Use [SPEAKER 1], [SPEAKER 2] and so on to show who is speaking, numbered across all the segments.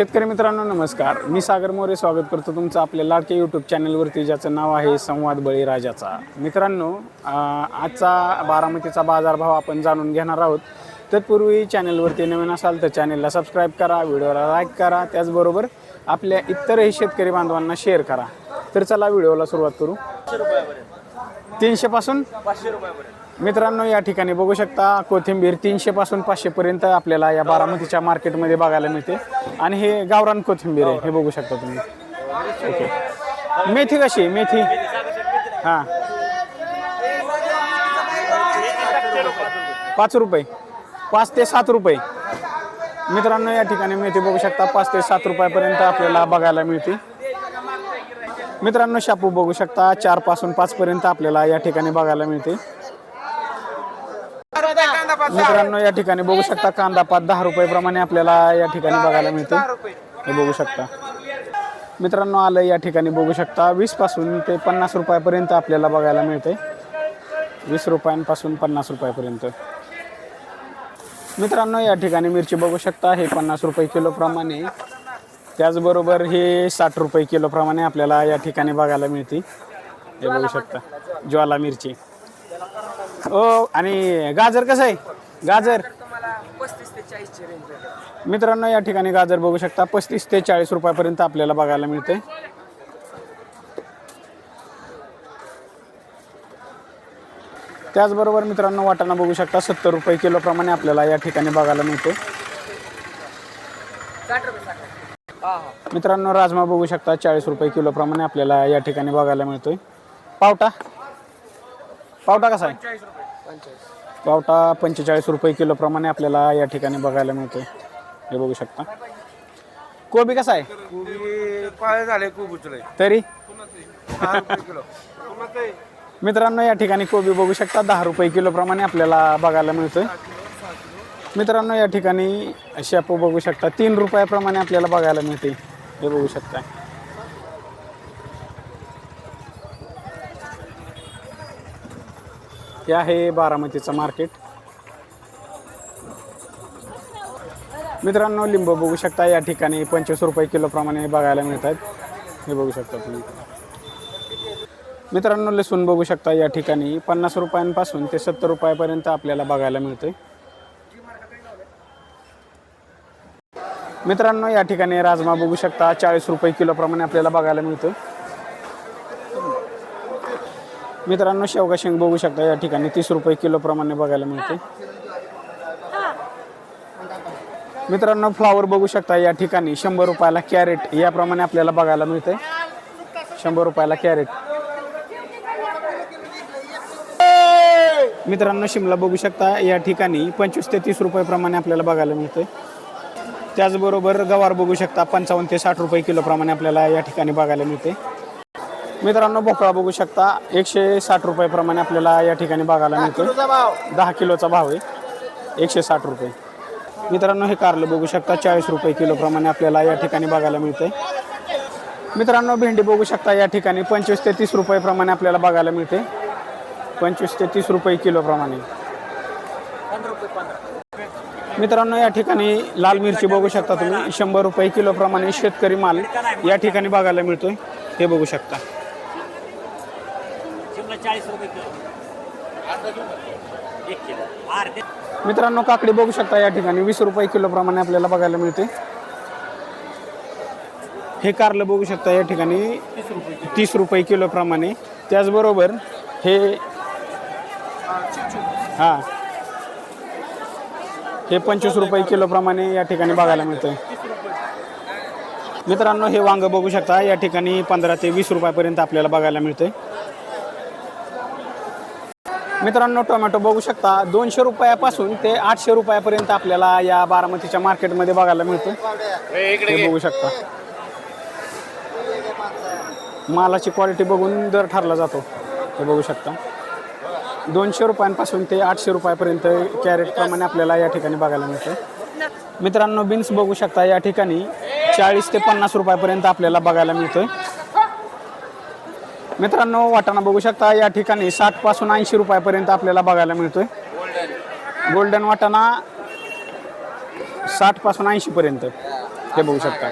[SPEAKER 1] शेतकरी मित्रांनो नमस्कार. मी सागर मोरे स्वागत करतो तुमचं आपल्या लाडके यूट्यूब चॅनलवरती ज्याचं नाव आहे संवाद बळीराजाचा मित्रांनो आजचा बारामतीचा बाजारभाव आपण जाणून घेणार आहोत. तत्पूर्वी चॅनलवरती नवीन असाल तर चॅनलला सबस्क्राईब करा व्हिडिओला लाईक करा त्याचबरोबर आपल्या इतरही शेतकरी बांधवांना शेअर करा. तर चला व्हिडिओला सुरुवात करू. तीनशेपासून
[SPEAKER 2] पाचशे रुपयापर्यंत.
[SPEAKER 1] मित्रांनो या ठिकाणी बघू शकता कोथिंबीर तीनशे पासून आपल्याला या बारामतीच्या मार्केटमध्ये बघायला मिळते. आणि हे गावरान कोथिंबीर आहे हे बघू शकता तुम्ही. ओके. मेथी कशी आहे? मेथी? हां. पाच रुपये. पाच ते सात रुपये. मित्रांनो या ठिकाणी मेथी बघू शकता पाच ते सात रुपयापर्यंत आपल्याला बघायला मिळते. मित्रांनो शापू बघू शकता चारपासून पाचपर्यंत आपल्याला या ठिकाणी बघायला मिळते. मित्रांनो या ठिकाणी बघू शकता कांदा पात दहा रुपये प्रमाणे आपल्याला या ठिकाणी बघायला मिळते हे बघू शकता. मित्रांनो आलं या ठिकाणी बघू शकता. वीसपासून ते पन्नास रुपयापर्यंत आपल्याला बघायला मिळते वीस रुपयांपासून पन्नास रुपयापर्यंत. मित्रांनो या ठिकाणी मिरची बघू शकता. हे पन्नास रुपये किलो प्रमाणे त्याचबरोबर हे साठ रुपये किलो प्रमाणे आपल्याला या ठिकाणी बघायला मिळते हे बघू शकता. ज्वाला मिरची. ओ आणि गाजर कसं आहे? गाजर.
[SPEAKER 2] तुम्हाला पस्तीस ते चाळीसची रेंज
[SPEAKER 1] मित्रांनो या ठिकाणी गाजर बघू शकता. पस्तीस ते चाळीस रुपयापर्यंत आपल्याला बघायला मिळते त्याचबरोबर मित्रांनो वाटाणा बघू शकता. सत्तर रुपये किलो प्रमाणे आपल्याला या ठिकाणी बघायला मिळते मित्रांनो राजमा बघू शकता. चाळीस रुपये किलो प्रमाणे आपल्याला या ठिकाणी बघायला मिळतोय. पावटा. पावटा कसा आहे? पावटा पंचेचाळीस रुपये किलो प्रमाणे आपल्याला या ठिकाणी बघायला मिळतोय. हे बघू शकता. कोबी कसा आहे?
[SPEAKER 2] कोबी पाळे झाले खूप उचले.
[SPEAKER 1] तरी?
[SPEAKER 2] दहा रुपये किलो.
[SPEAKER 1] मित्रांनो या ठिकाणी कोबी बघू शकता. दहा रुपये किलो प्रमाणे आपल्याला बघायला मिळतोय. मित्रांनो या ठिकाणी शेपू बघू शकता. तीन रुपयाप्रमाणे आपल्याला बघायला मिळते हे बघू शकता. हे आहे बारामतीचं मार्केट. मित्रांनो लिंबू बघू शकता या ठिकाणी पंचवीस रुपये किलोप्रमाणे बघायला बघायला मिळतात हे बघू शकता तुम्ही. मित्रांनो लसूण बघू शकता या ठिकाणी पन्नास रुपयांपासून ते सत्तर रुपयापर्यंत आपल्याला बघायला मिळते मित्रांनो या ठिकाणी राजमा बघू शकता चाळीस रुपये किलोप्रमाणे आपल्याला बघायला मिळतं मित्रांनो शेवगा शेंग बघू शकता या ठिकाणी तीस रुपये किलो प्रमाणे बघायला मिळते. मित्रांनो फ्लावर बघू शकता या ठिकाणी शंभर रुपयाला कॅरेट याप्रमाणे आपल्याला बघायला मिळते. शंभर रुपयाला कॅरेट मित्रांनो शिमला बघू शकता या ठिकाणी पंचवीस ते तीस रुपये प्रमाणे आपल्याला बघायला मिळते. त्याचबरोबर गवार बघू शकता पंचावन्न ते साठ रुपये किलो प्रमाणे आपल्याला या ठिकाणी बघायला मिळते. मित्रांनो भोपळा बघू शकता. एकशे साठ रुपये प्रमाणे आपल्याला या ठिकाणी बघायला मिळते दहा किलोचा भाव आहे. एकशे साठ रुपये. मित्रांनो हे कारलं बघू शकता. चाळीस रुपये किलो प्रमाणे आपल्याला या ठिकाणी बघायला मिळते मित्रांनो भेंडी बघू शकता. या ठिकाणी पंचवीस ते तीस रुपये प्रमाणे आपल्याला बघायला मिळते पंचवीस ते तीस रुपये किलो प्रमाणे
[SPEAKER 2] पंधरा रुपये पंधरा
[SPEAKER 1] मित्रांनो या ठिकाणी लाल मिरची बघू शकता तुम्ही. शंभर रुपये किलो प्रमाणे शेतकरी माल या ठिकाणी बघायला मिळतोय. हे बघू शकता.
[SPEAKER 3] शिमला चाळीस रुपये किलो. एक किलो. अर्धे
[SPEAKER 1] मित्रांनो काकडी बघू शकता या ठिकाणी. वीस रुपये किलो प्रमाणे आपल्याला बघायला मिळते. हे कारलं बघू शकता या ठिकाणी. तीस रुपये किलो प्रमाणे. त्याचबरोबर हे हां. हे पंचवीस रुपये किलो प्रमाणे या ठिकाणी बघायला मिळतंय. मित्रांनो हे वांग बघू शकता. या ठिकाणी पंधरा ते वीस रुपयापर्यंत आपल्याला बघायला मिळते मित्रांनो टोमॅटो बघू शकता. दोनशे रुपयापासून ते आठशे रुपयापर्यंत आपल्याला या बारामतीच्या मार्केटमध्ये बघायला मिळतो हे बघू शकता. मालाची क्वालिटी बघून दर ठरला जातो. हे बघू शकता. दोनशे रुपयांपासून ते आठशे रुपयापर्यंत कॅरेट प्रमाणे आपल्याला या ठिकाणी बघायला मिळतं मित्रांनो बीन्स बघू शकता. या ठिकाणी चाळीस ते पन्नास रुपयापर्यंत आपल्याला बघायला मिळतोय. मित्रांनो वाटाणा बघू शकता या ठिकाणी साठपासून ऐंशी रुपयापर्यंत आपल्याला बघायला मिळतोय. गोल्डन वाटाणा साठपासून ऐंशी पर्यंत हे बघू शकता.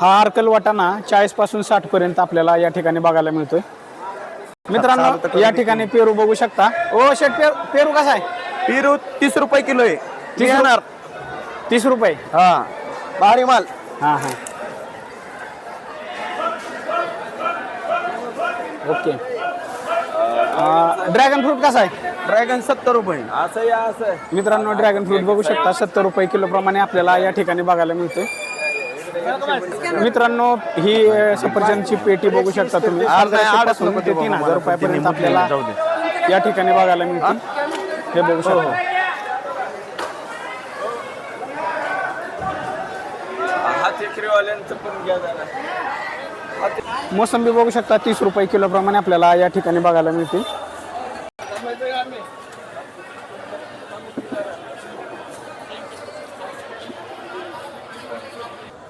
[SPEAKER 1] हा अर्कल वाटाणा चाळीसपासून साठ पर्यंत आपल्याला या ठिकाणी बघायला मिळतोय. मित्रांनो या ठिकाणी पेरू बघू शकता. ओ शेट पेरू पेरू कसा आहे?
[SPEAKER 4] पेरू तीस रुपये किलो आहे.
[SPEAKER 1] तीस रुपये?
[SPEAKER 4] हा. भारी माल.
[SPEAKER 1] हां हां ओके. ड्रॅगन फ्रूट कसा आहे?
[SPEAKER 4] ड्रॅगन सत्तर रुपये. असं या असं.
[SPEAKER 1] मित्रांनो ड्रॅगन फ्रूट बघू शकता. सत्तर रुपये किलो प्रमाणे आपल्याला या ठिकाणी बघायला मिळते मित्रांनो ही सफरचंदची पेटी बघू शकता तुम्ही.
[SPEAKER 4] आज
[SPEAKER 1] ते तीन हजार. रुपयापर्यंत आपल्याला या ठिकाणी बघायला मिळते हे? बघू शकता.
[SPEAKER 4] हा चक्रीवाल्यांचं पण घ्या जरा.
[SPEAKER 1] मोसंबी बघू शकता तीस रुपये किलो प्रमाणे आपल्याला या ठिकाणी बघायला मिळते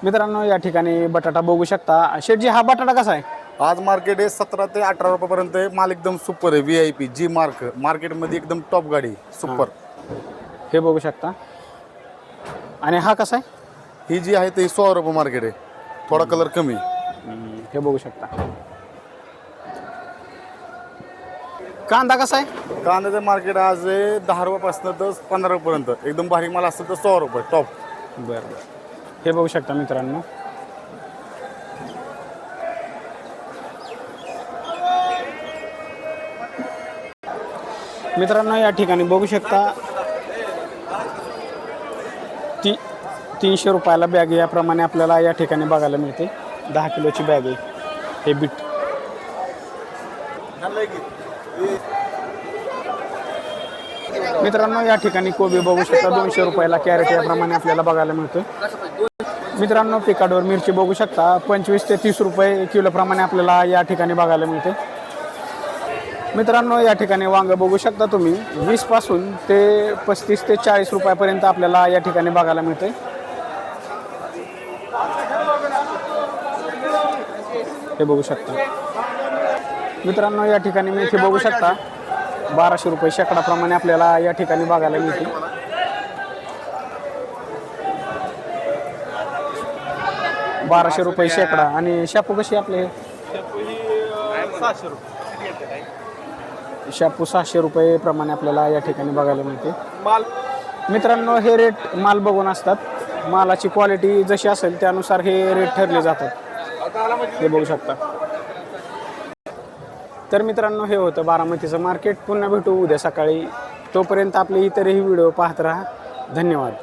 [SPEAKER 1] मित्रांनो या ठिकाणी बटाटा बघू शकता. शेटजी हा बटाटा कसा आहे?
[SPEAKER 5] आज मार्केट आहे सतरा ते अठरा रुपयापर्यंत आहे. माल एकदम सुपर आहे V I P G mark मार्केटमध्ये एकदम टॉप गाडी सुपर.
[SPEAKER 1] हे. बघू शकता. आणि हा कसा आहे?
[SPEAKER 5] ही जी आहे ती सोळा रुपये मार्केट आहे. थोडा कलर कमी
[SPEAKER 1] हे बघू शकता. कांदा कसा आहे?
[SPEAKER 5] कांद्याचं मार्केट आज दहा रुपयापासून तर पंधरा रुपयापर्यंत. एकदम भारी माल असतं तर सोळा रुपये टॉप
[SPEAKER 1] बरं बरं. हे बघू शकता मित्रांनो. मित्रांनो या ठिकाणी बघू शकता ती तीनशे रुपयाला बॅग याप्रमाणे आपल्याला या ठिकाणी बघायला मिळते. दहा किलोची बॅग आहे. हे बीट. मित्रांनो या ठिकाणी कोबी बघू शकता. दोनशे रुपयाला कॅरेट याप्रमाणे आपल्याला बघायला मिळतं मित्रांनो पिकाडोर मिरची बघू शकता. पंचवीस ते तीस रुपये किलोप्रमाणे आपल्याला या ठिकाणी बघायला मिळते मित्रांनो या ठिकाणी वांग बघू शकता तुम्ही. वीसपासून ते पस्तीस ते चाळीस रुपयापर्यंत आपल्याला या ठिकाणी बघायला मिळते हे बघू शकता. मित्रांनो या ठिकाणी मेथी बघू शकता बाराशे रुपये शेकडाप्रमाणे आपल्याला या ठिकाणी बघायला मिळते बाराशे रुपये शेकडा. आणि शापू कशी आपले? शापू सहाशे रुपये प्रमाणे आपल्याला या ठिकाणी बघायला मिळते.
[SPEAKER 4] माल.
[SPEAKER 1] मित्रांनो हे रेट माल बघून असतात. मालाची क्वालिटी जशी असेल त्यानुसार हे रेट ठरले जातात. म्हणजे- हे बघू शकता. तर मित्रांनो हे होतं बारामतीचं मार्केट. पुन्हा भेटू उद्या सकाळी. तोपर्यंत आपले इतरही व्हिडिओ पाहत राहा. धन्यवाद.